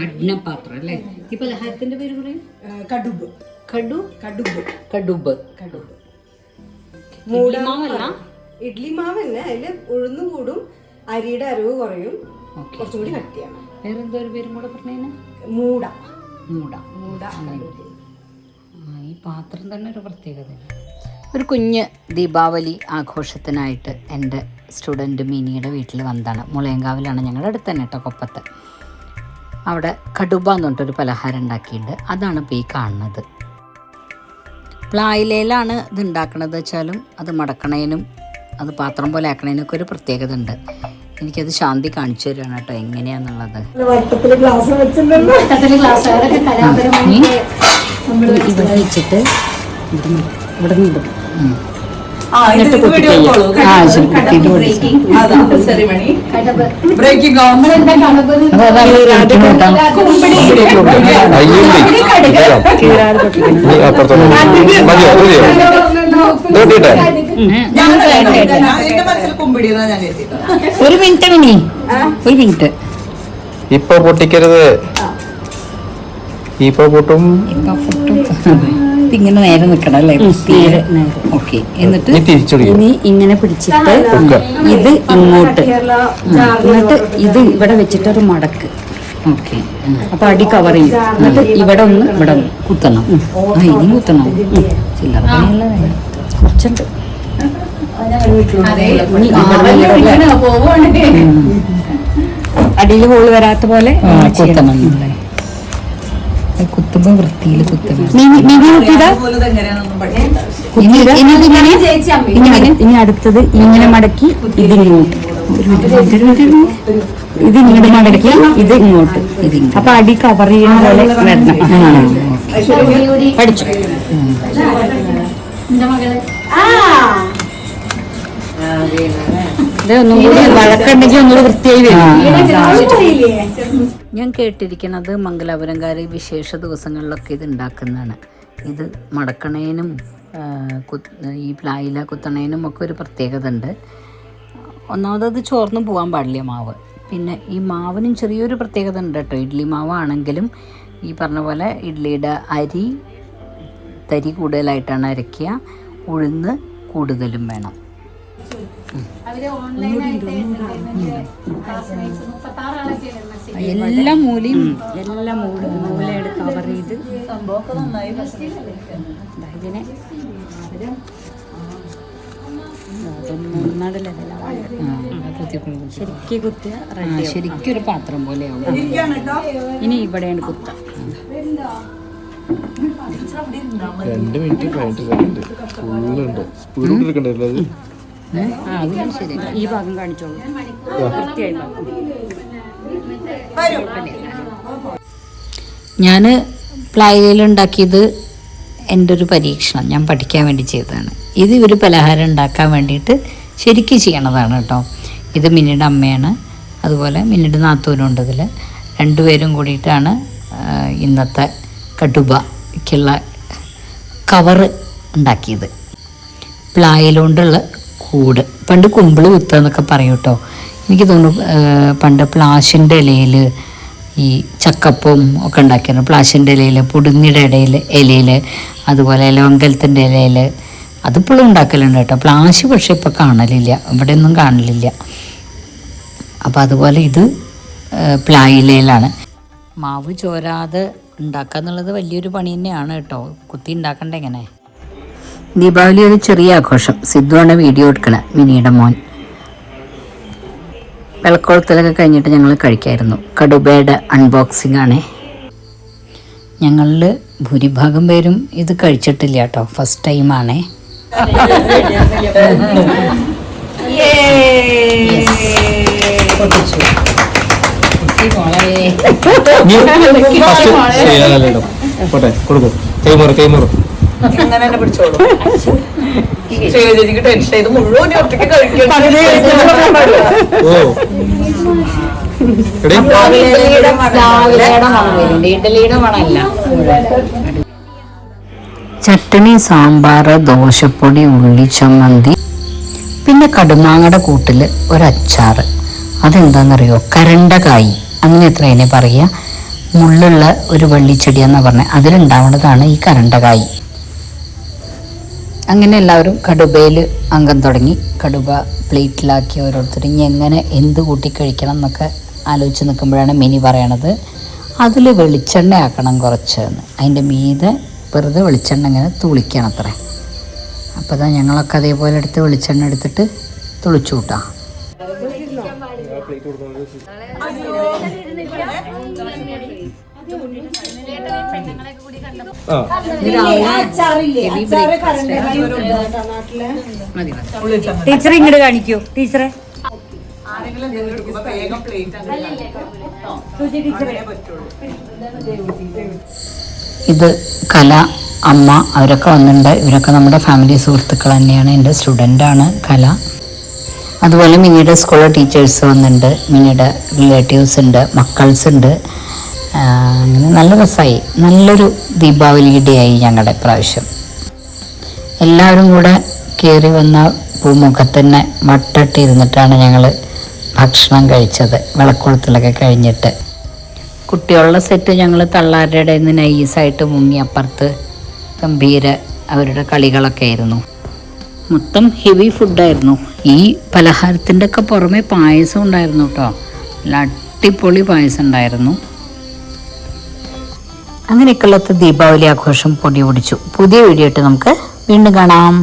അഗ്നപാത്രം അല്ലേ? ഈ പലഹാരത്തിന്റെ പേര് പറയും. കടുബ്. കടു? കടുബ്. കടുബ്. കടുബ്. മൂടമാവല്ല ഇഡ്ലി മാവ് തന്നെ അതിൽ ഉഴുന്ന് കൂടും അരിയുടെ അരവ് കുറയും. കുറച്ചുകൂടി കുറച്ചും കൂടി കട്ടിയാണ്. വേറെ എന്തോ ഒരു പേരും കൂടെ പറഞ്ഞു മൂട. മൂട. മൂട ഈ പാത്രം തന്നെ ഒരു പ്രത്യേകതയാണ്. ഒരു കുഞ്ഞ് ദീപാവലി ആഘോഷത്തിനായിട്ട് എന്റെ സ്റ്റുഡന്റ് മിനിയുടെ വീട്ടിൽ വന്നതാണ്. മുളയങ്കാവിലാണ് ഞങ്ങളുടെ അടുത്ത് തന്നെ കേട്ടോ കൊപ്പത്ത്. അവിടെ കടുബ എന്ന് പറഞ്ഞിട്ടൊരു പലഹാരം ഉണ്ടാക്കിയിട്ടുണ്ട്. അതാണ് ഇപ്പോൾ ഈ കാണുന്നത്. പ്ലായിലയിലാണ് ഇത് ഉണ്ടാക്കണത് വെച്ചാലും അത് മടക്കണേനും അത് പാത്രം പോലെ ആക്കണേനൊക്കെ ഒരു പ്രത്യേകത ഉണ്ട്. എനിക്കത് ശാന്തി കാണിച്ചു തരാണ് കേട്ടോ എങ്ങനെയാന്നുള്ളത്. ഇവിടെ വെച്ചിട്ട് ഇവിടെ ഇവിടെ നിന്ന്. ഒരു മിനിറ്റ് മിനി. ഒരു മിനിറ്റ്. ഇപ്പൊ പൊട്ടിക്കരുത്. ഇപ്പൊ പൊട്ടും. ഇപ്പൊ പൊട്ടും. ഇതിങ്ങനെ നേരെ നിൽക്കണം അല്ലേ? തീരെ ഓക്കെ. എന്നിട്ട്? ഇനി ഇങ്ങനെ പിടിച്ചിട്ട്. ഇത് ഇങ്ങോട്ട്. എന്നിട്ട് ഇത് ഇവിടെ വെച്ചിട്ട് ഒരു മടക്ക്. ഓക്കെ. അപ്പൊ അടി കവർ ചെയ്യും. എന്നിട്ട് ഇവിടെ ഒന്ന് ഇവിടെ ഒന്ന് കുത്തണം. ആ ഇനി കുത്തണം. ചില്ലറ. കുറച്ചുണ്ട്. അടിയിൽ ഹോൾ വരാത്ത പോലെ കുത്തണം. കുത്തുമ്പോ വൃത്തിയിൽ കുത്തുന്നു ഇനി ഇനി ഇനി ഇനി അടുത്തത് ഇങ്ങനെ മടക്കി ഇത് ഇങ്ങോട്ട് ഒരു മിനിറ്റ്, ഒരു മിനിറ്റ്, ഒരു മിനിറ്റ്. ഇത് ഇങ്ങോട്ട്. മടക്കി ഇത് ഇങ്ങോട്ട്. അപ്പൊ അടി കവർ ചെയ്യുന്ന പോലെ വരണം. പഠിച്ചു. ഇത് ഒന്നും കൂടി വഴക്കുണ്ടെങ്കിൽ ഒന്നുകൂടി വൃത്തിയായി വരും. ഞാൻ കേട്ടിരിക്കുന്നത് മംഗലാപുരംകാർ വിശേഷ ദിവസങ്ങളിലൊക്കെ ഇത് ഉണ്ടാക്കുന്നതാണ്. ഇത് മടക്കണേനും കുത്ത്- ഈ പ്ലായില കുത്തണേനും ഒക്കെ ഒരു പ്രത്യേകത ഉണ്ട്. ഒന്നാമത് ചോർന്ന് പോകാൻ പാടില്ല മാവ്. പിന്നെ ഈ മാവിനും ചെറിയൊരു പ്രത്യേകത ഉണ്ട് കേട്ടോ. ഇഡ്ഡലി മാവാണെങ്കിലും ഈ പറഞ്ഞ പോലെ ഇഡ്ഡലിയുടെ അരി തരി കൂടുതലായിട്ടാണ് അരയ്ക്കുക. ഉഴുന്ന് കൂടുതലും വേണം. എല്ലാ മൂലയും എല്ലാ മൂല മൂലയുടെ കവർ ചെയ്ത്. ഇതിനെ ശരിക്കും കുത്തിയ ശരിക്കും ഒരു പാത്രം പോലെ ഇനി ഇവിടെയാണ് കുത്ത. രണ്ട് മിനിറ്റ് പതിനെട്ട് സെക്കൻഡ് ഫുള്ളുണ്ട് സ്പീഡ് എടുക്കണ്ടല്ലോ അത് ആ ശരി. ഈ ഭാഗം കാണിച്ചോളൂ. വൃത്തിയായി വരും. ഞാൻ പ്ലായിലുണ്ടാക്കിയത് എന്റെ ഒരു പരീക്ഷണം. ഞാൻ പഠിക്കാൻ വേണ്ടി ചെയ്തതാണ്. ഇത് ഇവർ പലഹാരം ഉണ്ടാക്കാൻ വേണ്ടിയിട്ട് ശരിക്കും ചെയ്യണതാണ് കേട്ടോ. ഇത് മിന്നിയുടെ അമ്മയാണ്. അതുപോലെ മിന്നിയുടെ നാത്തൂനുണ്ട് ഇതിൽ രണ്ടുപേരും കൂടിയിട്ടാണ് ഇന്നത്തെ കടുബയ്ക്കുള്ള കവറ് ഉണ്ടാക്കിയത്. പ്ലായിലുകൊണ്ടുള്ള കൂട്. പണ്ട് കുമ്പിൾ കുത്തുക എന്നൊക്കെ പറയും കേട്ടോ. എനിക്ക് തോന്നുന്നു പണ്ട് പ്ലാശിന്റെ ഇലയിൽ ഈ ചക്കപ്പും ഒക്കെ ഉണ്ടാക്കിയിരുന്നു. പ്ലാശിന്റെ ഇലയിൽ പുടുങ്ങിയുടെ ഇടയിൽ ഇലയിൽ അതുപോലെ ലവങ്കലത്തിന്റെ ഇലയിൽ. അതിപ്പോഴും ഉണ്ടാക്കലുണ്ട് കേട്ടോ. പ്ലാശ് പക്ഷേ ഇപ്പോൾ കാണലില്ല. ഇവിടെ ഒന്നും കാണലില്ല. അപ്പോൾ അതുപോലെ ഇത് പ്ലായിലയിലാണ് മാവ് ചോരാതെ ഉണ്ടാക്കുക എന്നുള്ളത് വലിയൊരു പണി തന്നെയാണ് കേട്ടോ. കുത്തി ഉണ്ടാക്കണ്ട എങ്ങനെ ദീപാവലി ഒരു ചെറിയ ആഘോഷം. സിദ്ധുവാണ് വീഡിയോ എടുക്കണ. മിനിയുടെ മോൻ. വിളക്കോളത്തിലൊക്കെ കഴിഞ്ഞിട്ട് ഞങ്ങൾ കഴിക്കായിരുന്നു. കടുബയുടെ അൺബോക്സിംഗ് ആണേ. ഞങ്ങളിൽ ഭൂരിഭാഗം പേരും ഇത് കഴിച്ചിട്ടില്ല കേട്ടോ. ഫസ്റ്റ് ടൈമാണേ ഫസ്റ്റ് ചെയ്യാനല്ലോ പോട്ടെ കൊടുക്കും. കൈമാറും കൈമാറും. അങ്ങനെ തന്നെ പിടിച്ചോളൂ. ശൈലജയ്ക്ക് ടെൻഷൻ ഇത് മുഴുവൻ നീ ഒറ്റയ്ക്ക് കഴിക്കും ഓ. എടീ, ഇഡലിയുടെ മണമല്ല. ചട്ടണി സാമ്പാർ ദോശപ്പൊടി ഉള്ളി ചമ്മന്തി പിന്നെ കടുമാങ്ങയുടെ കൂട്ടിൽ ഒരച്ചാറ്. അതെന്താണെന്നറിയോ കരണ്ടകായി. അങ്ങനെ എത്ര അതിനെ പറയുക? മുള്ളുള്ള ഒരു വള്ളിച്ചെടിയെന്ന് പറഞ്ഞത് അതിലുണ്ടാവുന്നതാണ് ഈ കരണ്ടകായി. അങ്ങനെ എല്ലാവരും കടുബയിൽ അംഗം തുടങ്ങി. കടുബ പ്ലേറ്റിലാക്കി ഓരോരുത്തർ ഇനി എങ്ങനെ എന്ത് കൂട്ടി കഴിക്കണം എന്നൊക്കെ ആലോചിച്ച് നിൽക്കുമ്പോഴാണ് മിനി പറയണത്. അതിൽ വെളിച്ചെണ്ണ ആക്കണം കുറച്ച്. എന്ന് അതിന്റെ മീതെ വെറുതെ വെളിച്ചെണ്ണ ഇങ്ങനെ തുളിക്കണം അത്രേ. അപ്പോൾ അതാ ഞങ്ങളൊക്കെ അതേപോലെ എടുത്ത് വെളിച്ചെണ്ണ എടുത്തിട്ട് തുളിച്ചു കൂട്ടാം. ടീച്ചർ ഇങ്ങോട്ട് കാണിക്കൂ. ടീച്ചറെ. ഇത് കല അമ്മ അവരൊക്കെ വന്നിട്ടുണ്ട് ഇവരൊക്കെ നമ്മുടെ ഫാമിലി സുഹൃത്തുക്കൾ തന്നെയാണ്. എന്റെ സ്റ്റുഡന്റാണ് കല. അതുപോലെ മിനിയുടെ സ്കൂളിലെ ടീച്ചേഴ്സ് വന്നിട്ടുണ്ട് മിനിയുടെ റിലേറ്റീവ്സ് ഉണ്ട്. മക്കൾസ് ഉണ്ട്. അങ്ങനെ നല്ല രസമായി നല്ലൊരു ദീപാവലി ഡേ ആയി ഞങ്ങളുടെ പ്രാവശ്യം. എല്ലാവരും കൂടെ കയറി വന്ന പൂമുഖത്ത് തന്നെ വട്ടട്ടിരുന്നിട്ടാണ് ഞങ്ങൾ ഭക്ഷണം കഴിച്ചത്. വിളക്കുളത്തിലൊക്കെ കഴിഞ്ഞിട്ട്. കുട്ടികളുടെ സെറ്റ് ഞങ്ങൾ തള്ളാരുടെ നിന്ന് നൈസായിട്ട് മുങ്ങി അപ്പുറത്ത് ഗംഭീര അവരുടെ കളികളൊക്കെ ആയിരുന്നു. മൊത്തം ഹെവി ഫുഡായിരുന്നു ഈ പലഹാരത്തിന്റെ ഒക്കെ പുറമെ പായസം ഉണ്ടായിരുന്നു കേട്ടോ. നല്ല അടിപൊളി പായസം ഉണ്ടായിരുന്നു. അങ്ങനെയൊക്കെയുള്ളത് ദീപാവലി ആഘോഷം പൊടി പിടിച്ചു പുതിയ വീഡിയോ ആയിട്ട് നമുക്ക് വീണ്ടും കാണാം.